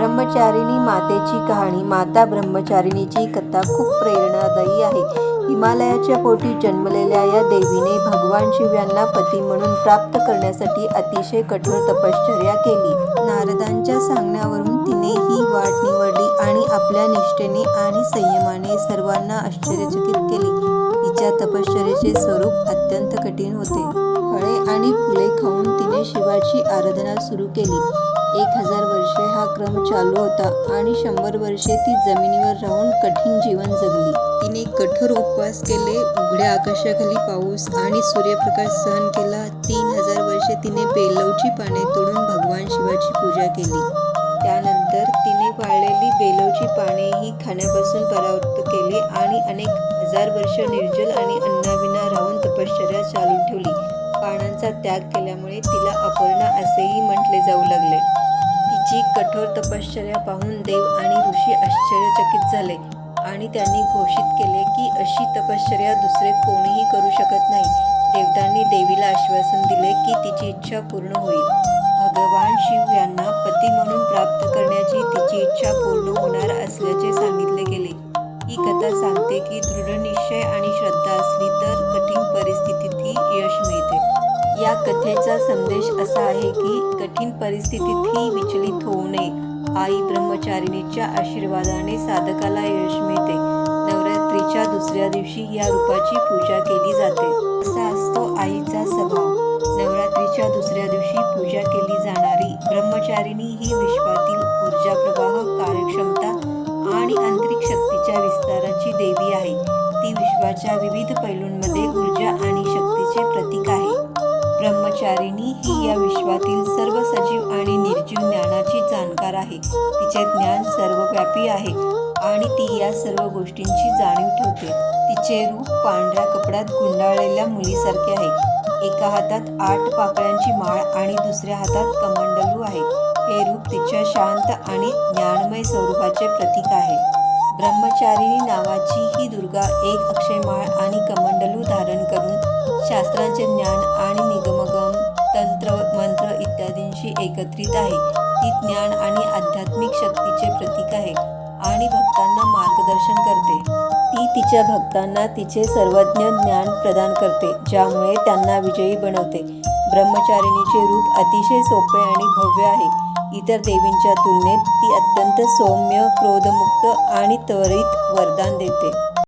ब्रह्मचारिणी मातेची कहाणी माता ब्रह्मचारिणीची कथा खूप प्रेरणादायी आहे. हिमालयाच्या पोटी जन्मलेल्या या देवीने भगवान शिव यांना पती म्हणून प्राप्त करण्यासाठी अतिशय कठोर तपश्चर्या केली. नारदांच्या सांगण्यावरून तिने ही वाट निवडली आणि आपल्या निष्ठेने आणि संयमाने सर्वांना आश्चर्यचकित केली. तिच्या तपश्चर्याचे स्वरूप अत्यंत कठीण होते. फळे आणि फुले खाऊन तिने शिवाची आराधना सुरू केली. एक हजार वर्षे हा क्रम चालू होता आणि शंभर वर्षे ती जमिनीवर राहून कठीण जीवन जगली. तिने कठोर उपवास केले उघड्या आकाशाखाली पाऊस आणि सूर्यप्रकाश सहन केला. तीन हजार वर्षे तिने बेलवची पाने तोडून भगवान शिवाची पूजा केली. त्यानंतर तिने वाळलेली बेलवची पानेही खाण्यापासून परावृत्त केली आणि अनेक हजार वर्ष निर्जल आणि अन्नाविना राहून तपश्चर्या चालू ठेवली. पानांचा त्याग केल्यामुळे तिला अपर्णा असेही म्हटले जाऊ लागले. तिची कठोर तपश्चर्या पाहून देव आणि ऋषी आश्चर्यचकित झाले आणि त्यांनी घोषित केले की अशी तपश्चर्या दुसरे कोणीही करू शकत नाही. देवतांनी देवीला आश्वासन दिले की तिची इच्छा पूर्ण होईल. भगवान शिव यांना पती म्हणून प्राप्त करण्याची तिची इच्छा पूर्ण होणार असल्याचे सांगितले गेले. कथेचा संदेश असा आहे की कठीण परिस्थितीतही विचलित होऊ नये. आई ब्रह्मचारिणीच्या आशीर्वादाने साधकाला यश मिळते. नवरात्रीच्या दुसऱ्या दिवशी या रूपाची पूजा केली जाते. असा असतो आईचा स्वभाव. नवरात्रीच्या दुसऱ्या दिवशी पूजा केली जाणारी ब्रह्मचारिणी ही विश्वातील ऊर्जा प्रवाह कार्यक्षमता आणि आंतरिक शक्तीच्या विस्ताराची देवी आहे. ती विश्वाच्या विविध पैलूंमध्ये ऊर्जा आणि शक्तीचे प्रतीक आहे. ब्रह्मचारिणी ही या विश्वातील सर्व सजीव आणि निर्जीव ज्ञानाची जाणकार आहे. तिचे ज्ञान सर्वव्यापी आहे आणि ती या सर्व गोष्टींची जाणीव ठेवते. तिचे रूप पांढऱ्या कपड्यात गुंडाळलेल्या मुलीसारखे आहे. एका हातात आठ पाकळ्यांची माळ आणि दुसऱ्या हातात कमंडलू आहे. हे रूप तिच्या शांत आणि ज्ञानमय स्वरूपाचे प्रतीक आहे. ब्रह्मचारिणी नावाची ही दुर्गा एक अक्षयमाळ आणि कमंडलू धारण करून शास्त्रांचे ज्ञान आणि निगमगम तंत्र मंत्र इत्यादींशी एकत्रित आहे. ती ज्ञान आणि आध्यात्मिक शक्तीचे प्रतीक आहे आणि भक्तांना मार्गदर्शन करते. ती तिच्या भक्तांना तिचे सर्वज्ञ ज्ञान प्रदान करते ज्यामुळे त्यांना विजयी बनवते. ब्रह्मचारिणीचे रूप अतिशय सोपे आणि भव्य आहे. इतर देवींच्या तुलनेत ती अत्यंत सौम्य क्रोधमुक्त आणि त्वरित वरदान देते.